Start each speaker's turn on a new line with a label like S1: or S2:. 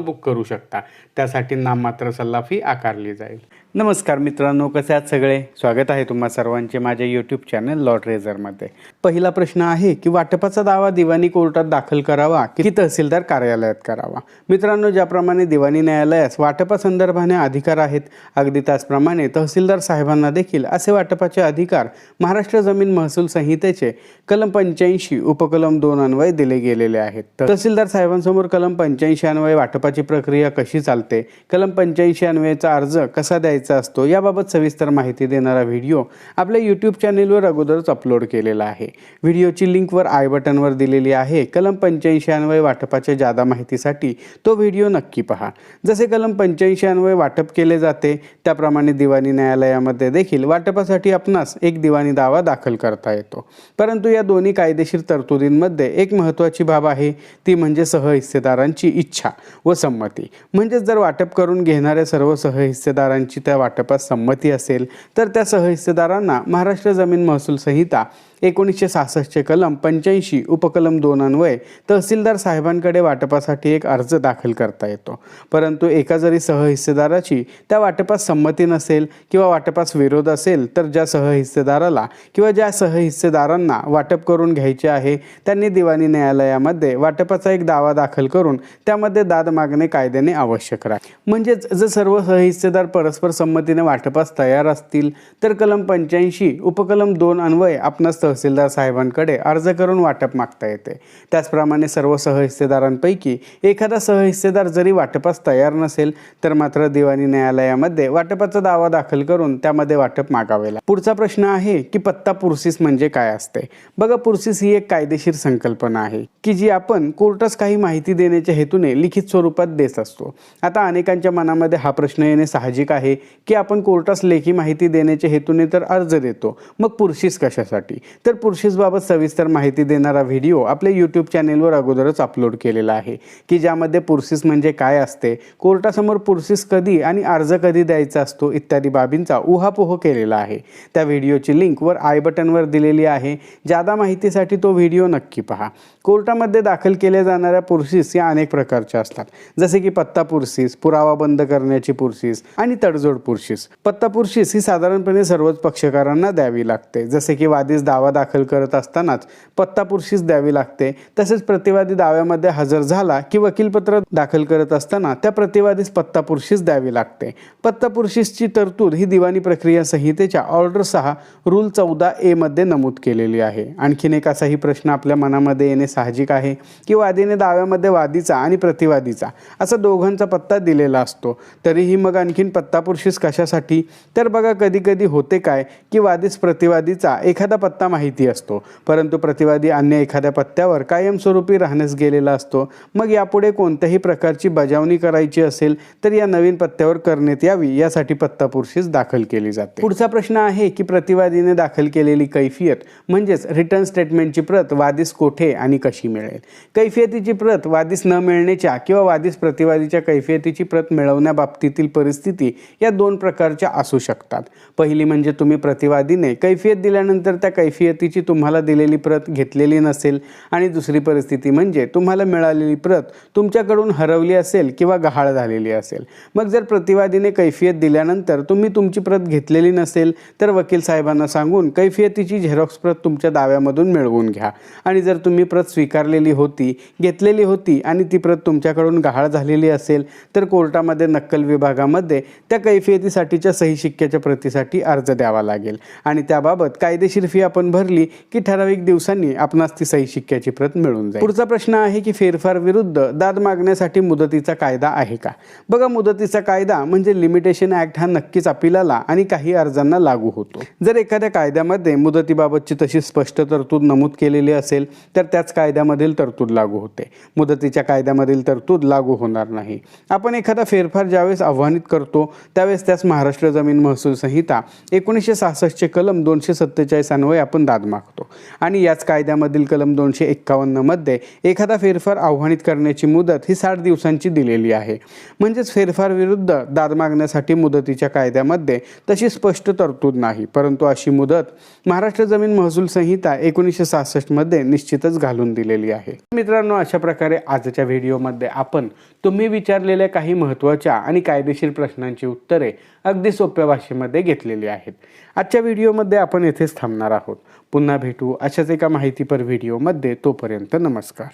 S1: Book करू शकता. त्यासाठी नाममात्र सल्ला फी आकारली जाईल. नमस्कार मित्रांनो कसे आहात सगळे? स्वागत आहे तुम्हा सर्वांचे माझ्या यूट्यूब चॅनल लॉट रेझरमध्ये पहिला प्रश्न आहे की वाटपाचा दावा दिवाणी कोर्टात दाखल करावा की तहसीलदार कार्यालयात करावा? मित्रांनो ज्याप्रमाणे दिवाणी न्यायालयास वाटपासंदर्भाने अधिकार आहेत अगदी त्याचप्रमाणे तहसीलदार साहेबांना देखील असे वाटपाचे अधिकार महाराष्ट्र जमीन महसूल संहितेचे कलम पंच्याऐंशी उपकलम दोन अन्वय दिले गेलेले आहेत. तहसीलदार साहेबांसमोर कलम पंच्याऐंशी अन्वय वाटपाची प्रक्रिया कशी चालते? कलम पंच्याऐंशी अन्वयाचा अर्ज कसा द्यायचा असतो? याबाबत सविस्तर माहिती देणारा व्हिडिओ आपल्या यूट्यूब चॅनेलवर अगोदरच अपलोड केलेला आहे. व्हिडिओची लिंकवर आय बटनवर दिलेली आहे. कलम पंच्याऐंशी अन्वय वाटपाच्या जादा माहितीसाठी तो व्हिडिओ नक्की पहा. जसे कलम पंच्याऐंशी अन्वय वाटप केले जाते त्याप्रमाणे दिवाणी न्यायालयामध्ये देखील वाटपासाठी आपणास एक दिवाणी दावा दाखल करता येतो. परंतु या दोन्ही कायदेशीर तरतुदींमध्ये एक महत्त्वाची बाब आहे ती म्हणजे सहहिस्सेदारांची इच्छा व संमती म्हणजेच जर वाटप करून घेणाऱ्या सर्व सहहिस्सेदारांची त्या वाटपात संमती असेल तर त्या सहहिस्सेदारांना महाराष्ट्र जमीन महसूल संहिता एकोणीसशे सहासष्टचे कलम पंच्याऐंशी उपकलम दोन अन्वय तहसीलदार साहेबांकडे वाटपासाठी एक अर्ज दाखल करता येतो. परंतु एका जरी सहहिस्सेदाराची त्या वाटपास संमती नसेल किंवा वाटपास विरोध असेल तर ज्या सहहिस्सेदाराला किंवा ज्या सहहिस्सेदारांना वाटप करून घ्यायचे आहे त्यांनी दिवाणी न्यायालयामध्ये वाटपाचा एक दावा दाखल करून त्यामध्ये दाद मागणे कायद्याने आवश्यक राहील. म्हणजेच जर सर्व सहहिस्सेदार परस्पर संमतीने वाटपास तयार असतील तर कलम पंच्याऐंशी उपकलम दोन अन्वय आपणास तहसीलदार साहेबांकडे अर्ज करून वाटप मागता येते. त्याचप्रमाणे सर्व सहहिस्सेदारांपैकी एखादा सहहिस्सेदार जरी वाटपास तयार नसेल तर मात्र दिवाणी न्यायालयामध्ये वाटपाचा दावा दाखल करून त्यामध्ये वाटप मागावे लागते. पुढचा प्रश्न आहे की पत्ता पुरसीस म्हणजे काय असते? बघा पुरसीस ही एक कायदेशीर संकल्पना आहे की जी आपण कोर्टास काही माहिती देण्याच्या हेतूने लिखित स्वरूपात देत असतो. आता अनेकांच्या मनामध्ये हा प्रश्न येणे साहजिक आहे की आपण कोर्टास लेखी माहिती देण्याच्या हेतूने तर अर्ज देतो. मग पुरशीस कशासाठी? तर पुरशीसबाबत सविस्तर माहिती देणारा व्हिडिओ आपल्या यूट्यूब चॅनेलवर अगोदरच अपलोड केलेला आहे की ज्यामध्ये पुरसीस म्हणजे काय असते कोर्टासमोर पुरसीस कधी आणि अर्ज कधी द्यायचा असतो इत्यादी बाबींचा उहापोह केलेला आहे. त्या व्हिडिओची लिंक वर आय बटनवर दिलेली आहे. जादा माहितीसाठी तो व्हिडिओ नक्की पहा. कोर्टामध्ये दाखल केल्या जाणाऱ्या पुरसीस या अनेक प्रकारच्या असतात. जसे की पत्ता पुरसीस पुरावा बंद करण्याची पुरसीस आणि तडजोड पुरशीस पत्ता पुरशीस ही साधारणपणे सर्वच पक्षकारांना द्यावी लागते. जसे की वादीस दावा दावा दाखल करत असतानाच पत्तापुरशीच द्यावी लागते. तसेच प्रतिवादी दाव्यामध्ये हजर झाला की वकीलपत्र दाखल करत असताना त्या प्रतिवादीस पत्तापुरशीच द्यावी लागते. पत्तापुरशीसची तरतूद ही दिवाणी प्रक्रिया संहितेच्या ऑर्डर सहा रूल चौदा ए मध्ये नमूद केलेली आहे. आणखीन एक असाही प्रश्न आपल्या मनामध्ये येणे साहजिक आहे की वादीने दाव्यामध्ये वादीचा आणि प्रतिवादीचा असा दोघांचा पत्ता दिलेला असतो. तरीही मग आणखीन पत्तापुरशीस कशासाठी? तर बघा कधी कधी होते काय की वादीस प्रतिवादीचा एखादा पत्ता माहिती असतो. परंतु प्रतिवादी अन्य एखाद्या पत्त्यावर कायमस्वरूपी राहण्यास गेलेला असतो. मग यापुढे कोणत्याही प्रकारची बजावणी करायची असेल तर या नवीन पत्त्यावर करण्यात यावी यासाठी पत्ता पुरशीस दाखल केली जाते. पुढचा प्रश्न आहे की प्रतिवादीने दाखल केलेली कैफियत म्हणजेच रिटर्न स्टेटमेंटची प्रत वादीस कोठे आणि कशी मिळेल? कैफियतीची प्रत वादीस न मिळण्याच्या किंवा वादीस प्रतिवादीच्या कैफियतीची प्रत मिळवण्याबाबतीतील परिस्थिती या दोन प्रकारच्या असू शकतात. पहिली म्हणजे तुम्ही प्रतिवादीने कैफियत दिल्यानंतर त्या कैफियत कैफियतीची तुम्हाला दिलेली प्रत घेतलेली नसेल आणि दुसरी परिस्थिती म्हणजे तुम्हाला मिळालेली प्रत तुमच्याकडून हरवली असेल किंवा गहाळ झालेली असेल. मग जर प्रतिवादीने कैफियत दिल्यानंतर तुम्ही तुमची प्रत घेतलेली नसेल तर वकील साहेबांना सांगून कैफियतीची झेरॉक्स प्रत तुमच्या दाव्यामधून मिळवून घ्या. आणि जर तुम्ही प्रत स्वीकारलेली होती घेतलेली होती आणि ती प्रत तुमच्याकडून गहाळ झालेली असेल तर कोर्टामध्ये नक्कल विभागामध्ये त्या कैफियतीसाठीच्या सही शिक्क्याच्या प्रतीसाठी अर्ज द्यावा लागेल. आणि त्याबाबत कायदेशीर फी आपण भरली की ठराविक दिवसांनी आपणास ती सही शिक्क्याची प्रत मिळून जाईल. पुढचा प्रश्न आहे की फेरफार विरुद्ध दाद मागण्यासाठी मुदतीचा कायदा आहे का? बघा मुदतीचा कायदा म्हणजे लिमिटेशन ऍक्ट हा नक्कीच अपिलाला आणि काही अर्जांना लागू होतो. जर एखाद्या कायद्यामध्ये मुदतीबाबतची तशी स्पष्ट तरतूद नमूद केलेली असेल तर त्याच कायद्यामधील तरतूद लागू होते. मुदतीच्या कायद्यामधील तरतूद लागू होणार नाही. आपण एखादा फेरफार ज्यावेळेस आव्हानित करतो त्यावेळेस त्यास महाराष्ट्र जमीन महसूल संहिता एकोणीसशे सहासष्टचे कलम दोनशे सत्तेचाळीस अन्वये आपण दाद मागतो. आणि याच कायद्यामधील कलम दोनशे एक्कावन्नमध्ये एखादा फेरफार आव्हानित करण्याची मुदत ही साठ दिवसांची दिलेली आहे. म्हणजेच फेरफार विरुद्ध दाद मागण्यासाठी मुदतीच्या कायद्यामध्ये तशी स्पष्ट तरतूद नाही. परंतु अशी मुदत महाराष्ट्र जमीन महसूल संहिता एकोणीसशे सहासष्टमध्ये निश्चितच घालून दिलेली आहे. मित्रांनो अशा प्रकारे आजच्या व्हिडिओमध्ये आपण तुम्ही विचारलेल्या काही महत्त्वाच्या आणि कायदेशीर प्रश्नांची उत्तरे अगदी सोप्या भाषेमध्ये घेतलेली आहेत. आजच्या व्हिडिओमध्ये आपण येथेच थांबणार आहोत. पुन्हा भेटू अशाच एका माहितीपर व्हिडिओमध्ये तोपर्यंत नमस्कार.